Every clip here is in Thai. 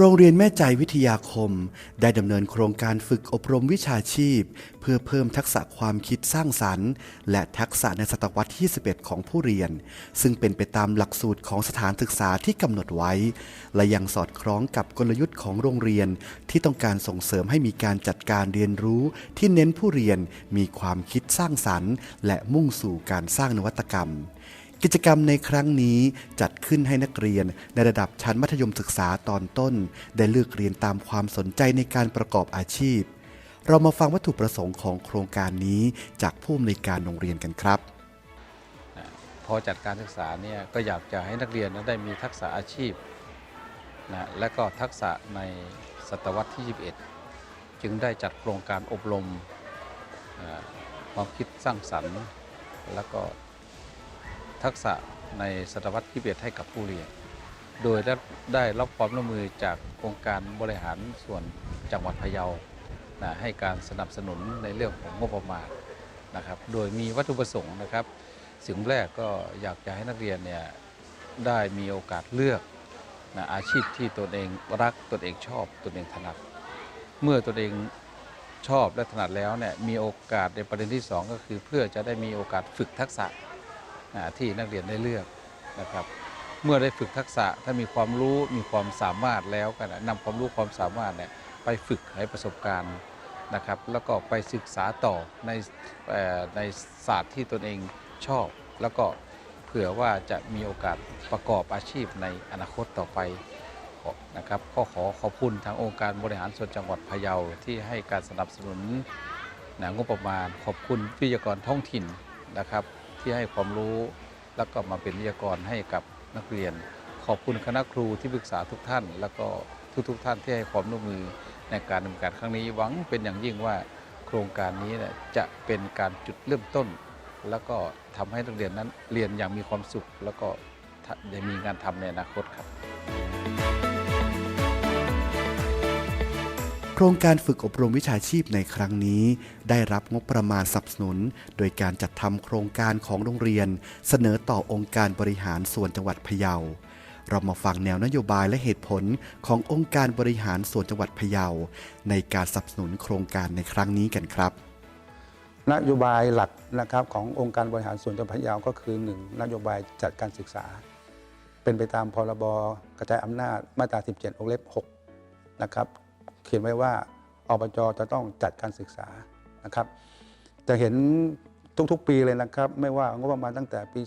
โรงเรียนแม่ใจวิทยาคม ได้ดำเนินโครงการฝึกอบรมวิชาชีพ เพื่อเพิ่มทักษะความคิดสร้างสรรค์ และทักษะในศตวรรษที่ 11 ของผู้เรียน ซึ่งเป็นไปตามหลักสูตรของสถานศึกษาที่กำหนดไว้ และยังสอดคล้องกับกลยุทธ์ของโรงเรียน ที่ต้องการส่งเสริมให้มีการจัดการเรียนรู้ ที่เน้นผู้เรียนมีความคิดสร้างสรรค์ และมุ่งสู่การสร้างนวัตกรรม กิจกรรมในครั้งนี้จัดขึ้นให้นักเรียนในระดับชั้นมัธยมศึกษาตอนต้น ได้เลือกเรียนตามความสนใจในการประกอบอาชีพ เรามาฟังวัตถุประสงค์ของโครงการนี้จากผู้อำนวยการโรงเรียนกันครับ พอจัดการศึกษาเนี่ยก็อยากจะให้นักเรียนนั้นได้มีทักษะอาชีพนะและก็ทักษะในศตวรรษที่ 21 จึงได้จัดโครงการอบรมความคิดสร้างสรรค์ แล้วก็ ทักษะในศตวรรษที่21ให้กับผู้เรียน โดยได้ไดรับความร่วมมือจากองค์การบริหารส่วนจังหวัดพะเยานะให้การสนับสนุนในเรื่องของงบประมาณนะครับ โดยมีวัตถุประสงค์นะครับ สิ่งแรกก็อยากจะให้นักเรียนเนี่ยได้มีโอกาสเลือกนะอาชีพที่ตนเองรักตนเองชอบตนเองถนัด เมื่อตนเองชอบและถนัดแล้วเนี่ยมีโอกาสในประเด็นที่สองก็คือเพื่อจะได้มีโอกาสฝึกทักษะ ที่นักเรียนได้เลือกนะครับ เมื่อได้ฝึกทักษะถ้ามีความรู้มีความสามารถแล้วกันนำความรู้ความสามารถเนี่ยไปฝึกให้ประสบการณ์นะครับ แล้วก็ไปศึกษาต่อในในศาสตร์ที่ตนเองชอบ แล้วก็เผื่อว่าจะมีโอกาสประกอบอาชีพในอนาคตต่อไปนะครับก็ขอขอบคุณทางองค์การบริหารส่วนจังหวัดพะเยาที่ให้การสนับสนุนนะงบประมาณ ขอบคุณวิทยากรท้องถิ่นนะครับ ที่ให้ความรู้ แล้วก็มาเป็นวิทยากรให้กับนักเรียน ขอบคุณคณะครูที่ปรึกษาทุกท่าน แล้วก็ทุกๆทท่านที่ให้ความร่วมมือในการดำเนินการครั้งนี้หวังเป็นอย่างยิ่งว่าโครงการนี้จะเป็นการจุดเริ่มต้น แล้วก็ทำให้นักเรียนนั้นเรียนอย่างมีความสุข แล้วก็ได้มีงานทำในอนาคตครับ ครงการฝึกอบรมวิชาชีพในครั้งนี้ ได้รับงบประมาณสนับสนุน โดยการจัดทำโครงการของโรงเรียน เสนอต่อองค์การบริหารส่วนจังหวัดพะเยา เรามาฟังแนวนโยบายและเหตุผลขององค์การบริหารส่วนจังหวัดพะเยา ในการสนับสนุนโครงการในครั้งนี้กันครับ นโยบายหลักนะครับขององค์การบริหารส่วนจังหวัดพะเยาก็คือ 1. นโยบายจัดการศึกษา เป็นไปตามพรบกระจายอำนาจมาตรา 17วงเล็บ 6 นะครับ เขียนไว้ว่าอบจจะต้องจัดการศึกษานะครับ จะเห็นทุกๆ ปีเลยนะครับ ไม่ว่างบประมาณตั้งแต่ปี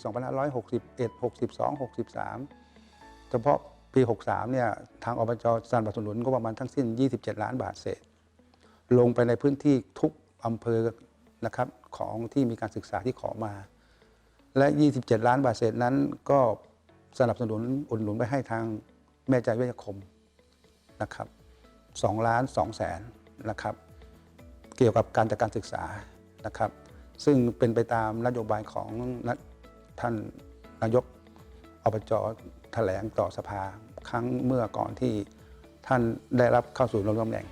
2561 62 63 เฉพาะปี 63 เนี่ยทางอบจสนับสนุนงบประมาณทั้งสิ้น 27 ล้านบาทเศษ ลงไปในพื้นที่ทุกอำเภอนะครับของที่มีการศึกษาที่ขอมา และ 27 ล้านบาทเศษนั้นก็สนับสนุนอุดหนุนไปให้ทางแม่ใจวิทยาคมนะครับ 2ล้าน2แสนนะครับ เกี่ยวกับการจัดการศึกษานะครับ ซึ่งเป็นไปตามนโยบายของท่านนายกอบจแถลงต่อสภาครั้งเมื่อก่อนที่ท่านได้รับเข้าสู่รับตำแหน่ง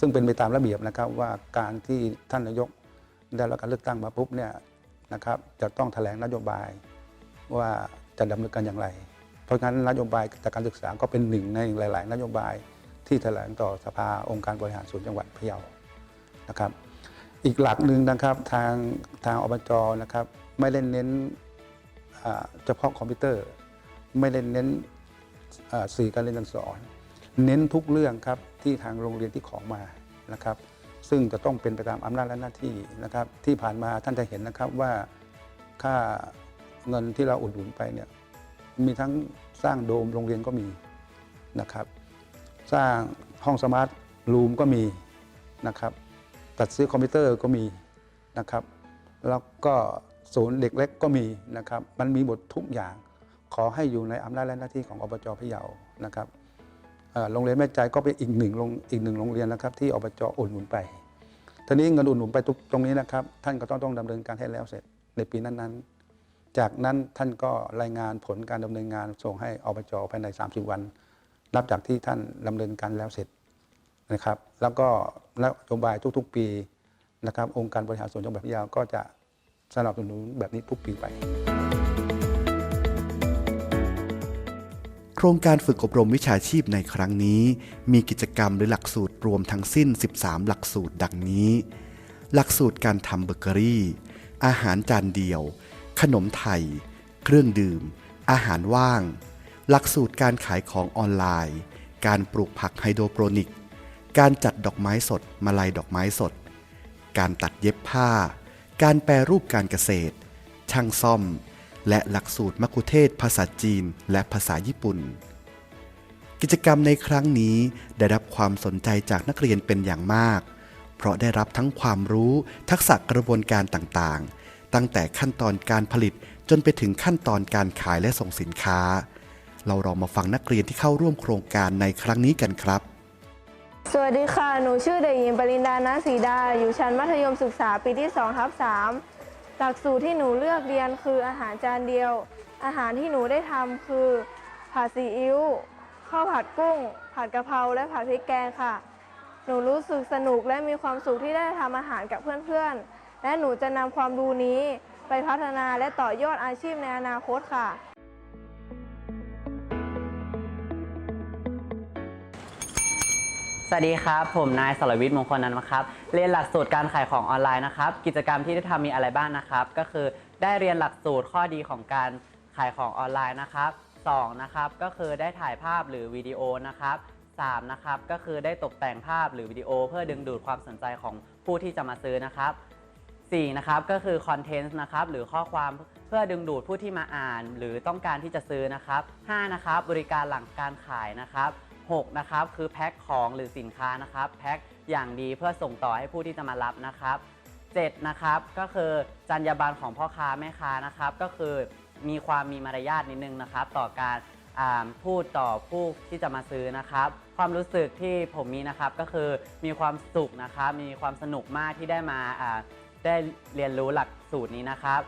ซึ่งเป็นไปตามระเบียบนะครับว่าการที่ท่านนายกได้รับการเลือกตั้งมาปุ๊บเนี่ยนะครับจะต้องแถลงนโยบายว่าจะดำเนินการอย่างไร เพราะงั้นนโยบายจากการศึกษาก็เป็นหนึ่งในหลาย ๆ นโยบาย ที่แถลงต่อสภาองค์การบริหารส่วนจังหวัดพะเยานะครับ อีกหลักหนึ่งนะครับทางทางอบจนะครับไม่ได้เน้นเฉพาะคอมพิวเตอร์ ไม่ได้เน้นสื่อการเรียนการสอน เน้นทุกเรื่องครับที่ทางโรงเรียนที่ขอมานะครับ ซึ่งจะต้องเป็นไปตามอำนาจและหน้าที่นะครับ ที่ผ่านมาท่านจะเห็นนะครับว่าค่าเงินที่เราอุดหนุนไปเนี่ยมีทั้งสร้างโดมโรงเรียนก็มีนะครับ สร้างห้องสมาร์ทรูมก็มีนะครับตัดซื้อคอมพิวเตอร์ก็มีนะครับ แล้วก็ศูนย์เด็กเล็กก็มีนะครับ มันมีหมดทุกอย่าง ขอให้อยู่ในอำนาจและหน้าที่ของอบจพะเยานะครับโรงเรียนแม่ใจก็เป็นอีกหนึ่งโรงอีกหนึ่งโรงเรียนนะครับ ที่อบจอุดหนุนไปทีนี้เงินอุดหนุนไปตรงนี้นะครับ ท่านก็ต้องต้องดำเนินการให้แล้วเสร็จในปีนั้นๆ จากนั้นท่านก็รายงานผลการดำเนินงานส่งให้อบจภายใน 30 วัน นับจากที่ท่านดำเนินการแล้วเสร็จนะครับ แล้วก็นโยบายทุกๆ ปีนะครับ องค์การบริหารส่วนจังหวัดพะเยาก็จะสนับสนุนแบบนี้ทุกปีไป โครงการฝึกอบรมวิชาชีพในครั้งนี้ มีกิจกรรมหรือหลักสูตรรวมทั้งสิ้น 13 หลักสูตรดังนี้ หลักสูตรการทำเบเกอรี่ อาหารจานเดียว ขนมไทย เครื่องดื่ม อาหารว่าง หลักสูตรการขายของออนไลน์ การปลูกผักไฮโดรโปรนิก การจัดดอกไม้สด มาลัยดอกไม้สด การตัดเย็บผ้า การแปรรูปการเกษตร ช่างซ่อม และหลักสูตรมัคคุเทศ ภาษาจีน และภาษาญี่ปุ่น กิจกรรมในครั้งนี้ได้รับความสนใจจากนักเรียนเป็นอย่างมาก เพราะได้รับทั้งความรู้ทักษะกระบวนการต่างๆ ตั้งแต่ขั้นตอนการผลิตจนไปถึงขั้นตอนการขายและส่งสินค้า เราลองมาฟังนักเรียนที่เข้าร่วมโครงการในครั้งนี้กันครับ สวัสดีค่ะ หนูชื่อเด็กหญิงปรินดานาสีดา อยู่ชั้นมัธยมศึกษาปีที่2ทับ3หลักสูตรที่หนูเลือกเรียนคืออาหารจานเดียว อาหารที่หนูได้ทำคือผัดซีอิ๊วข้าวผัดกุ้ง ผัดกะเพราและผัดพริกแกงค่ะ หนูรู้สึกสนุกและมีความสุขที่ได้ทำอาหารกับเพื่อนๆ และหนูจะนำความรู้นี้ไปพัฒนาและต่อยอดอาชีพในอนาคตค่ะ สวัสดีครับ ผมนายสรวิทย์มงคลนันท์ครับ เรียนหลักสูตรการขายของออนไลน์นะครับ กิจกรรมที่ได้ทำมีอะไรบ้างนะครับ ก็คือได้เรียนหลักสูตรข้อดีของการขายของออนไลน์นะครับ2นะครับก็คือได้ถ่ายภาพหรือวิดีโอนะครับ3นะครับก็คือได้ตกแต่งภาพหรือวิดีโอ เพื่อดึงดูดความสนใจของผู้ที่จะมาซื้อนะครับ4นะครับก็คือคอนเทนต์นะครับหรือข้อความเพื่อดึงดูดผู้ที่มาอ่าน หรือต้องการที่จะซื้อนะครับ5นะครับบริการหลังการขายนะครับ 6นะครับคือแพ็คของหรือสินค้านะครับแพ็คอย่างดีเพื่อส่งต่อให้ผู้ที่จะมารับนะครับ7นะครับก็คือจรรยาบรรณของพ่อค้าแม่ค้านะครับ ก็คือมีความมีมารยาทนิดนึงนะครับ ต่อการพูดต่อผู้ที่จะมาซื้อนะครับ ความรู้สึกที่ผมมีนะครับก็คือมีความสุขนะครับ มีความสนุกมากที่ได้มาได้เรียนรู้หลักสูตรนี้นะครับ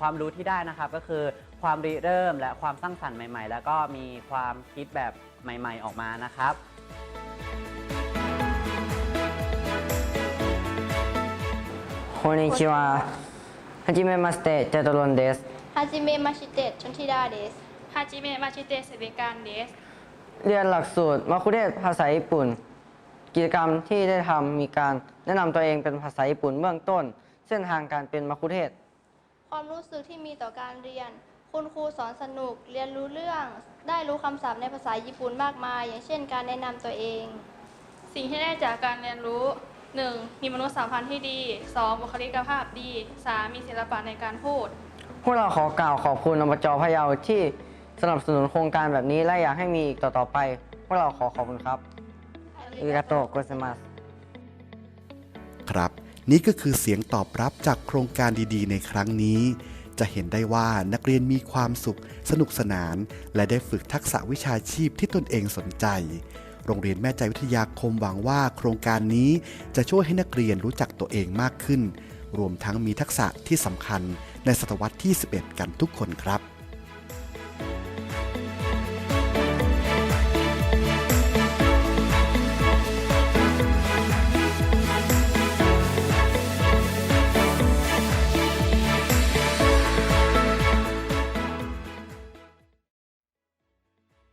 ความรู้ที่ได้นะครับก็คือ ความริเริ่มและความสร้างสรรค์ใหม่ๆ แล้วก็มีความคิดแบบใหม่ๆออกมานะครับ こんにちは。はじめまして、テトロンです。はじめまして、チョンティダーです。はじめまして、セベカンです。 เรียนหลักสูตรมาคุเทศภาษาญี่ปุ่น กิจกรรมที่ได้ทำมีการแนะนำตัวเองเป็นภาษาญี่ปุ่นเบื้องต้น เส้นทางการเป็นมัคคุเทศก์ ความรู้สึกที่มีต่อการเรียน คุณครูสอนสนุกเรียนรู้เรื่อง ได้รู้คำศัพท์ในภาษาญี่ปุ่นมากมาย อย่างเช่น การแนะนำตัวเอง สิ่งที่ได้จากการเรียนรู้ 1. มีมนุษยสัมพันธ์ที่ดี 2. บุคลิกภาพดี 3. มีศิลปะในการพูด พวกเราขอกล่าวขอบคุณอบจพะเยาที่สนับสนุนโครงการแบบนี้และอยากให้มีอีกต่อๆไป พวกเราขอขอบคุณครับอาริกาโตโกเซมัสครับ นี่ก็คือเสียงตอบรับจากโครงการดีๆ ในครั้งนี้ จะเห็นได้ว่านักเรียนมีความสุข สนุกสนาน และได้ฝึกทักษะวิชาชีพที่ตนเองสนใจ โรงเรียนแม่ใจวิทยาคมหวังว่าโครงการนี้จะช่วยให้นักเรียนรู้จักตัวเองมากขึ้น รวมทั้งมีทักษะที่สำคัญในศตวรรษที่ 11 กันทุกคนครับ